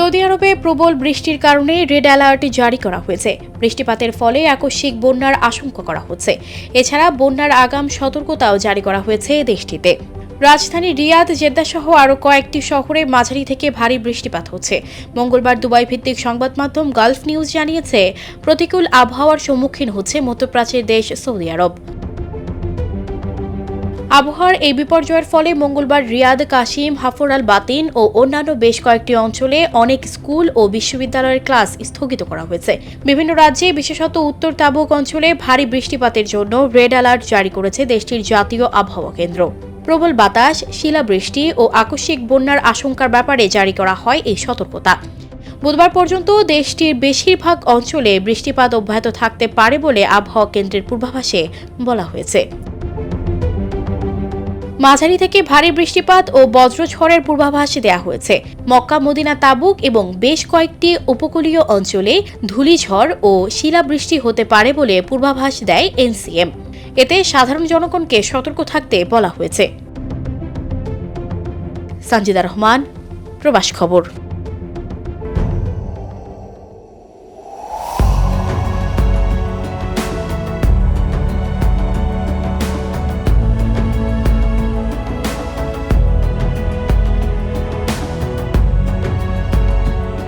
Saudi আরবে প্রবল বৃষ্টির কারণে রেড অ্যালার্ট জারি করা হয়েছে। বৃষ্টিপাতের ফলে আকস্মিক বন্যার আশঙ্কা করা হচ্ছে। এছাড়া বন্যার আগাম সতর্কতাও জারি করা হয়েছে দেশটিতে। রাজধানী রিয়াদ, জেদ্দাসহ আরও কয়েকটি শহরে মাঝারি থেকে ভারী বৃষ্টিপাত হচ্ছে। মঙ্গলবার দুবাই ভিত্তিক সংবাদ মাধ্যম গালফ নিউজ জানিয়েছে, প্রতিকূল আবহাওয়ার সম্মুখীন হচ্ছে মধ্যপ্রাচ্যের দেশ সৌদি আরব। আবহাওয়ার এই বিপর্যয়ের ফলে মঙ্গলবার রিয়াদ, কাশিম, হাফর আল বাতিন ও অন্যান্য বেশ কয়েকটি অঞ্চলে অনেক স্কুল ও বিশ্ববিদ্যালয়ের ক্লাস স্থগিত করা হয়েছে। বিভিন্ন রাজ্যে, বিশেষত উত্তর তাবুক অঞ্চলে ভারী বৃষ্টিপাতের জন্য রেড অ্যালার্ট জারি করেছে দেশটির জাতীয় আবহাওয়া কেন্দ্র। প্রবল বাতাস, শিলাবৃষ্টি ও আকস্মিক বন্যার আশঙ্কার ব্যাপারে জারি করা হয় এই সতর্কতা। বুধবার পর্যন্ত দেশটির বেশিরভাগ অঞ্চলে বৃষ্টিপাত অব্যাহত থাকতে পারে বলে আবহাওয়া কেন্দ্রের পূর্বাভাসে বলা হয়েছে। মাঝারি থেকে ভারী বৃষ্টিপাত ও বজ্রঝড়ের পূর্বাভাস দেওয়া হয়েছে। মক্কা, মদিনা, তাবুক এবং বেশ কয়েকটি উপকূলীয় অঞ্চলে ধূলিঝড় ও শিলাবৃষ্টি হতে পারে বলে পূর্বাভাস দেয় এনসিএম। এতে সাধারণ জনগণকে সতর্ক থাকতে বলা হয়েছে। সঞ্জিদা রহমান, প্রবাস খবর।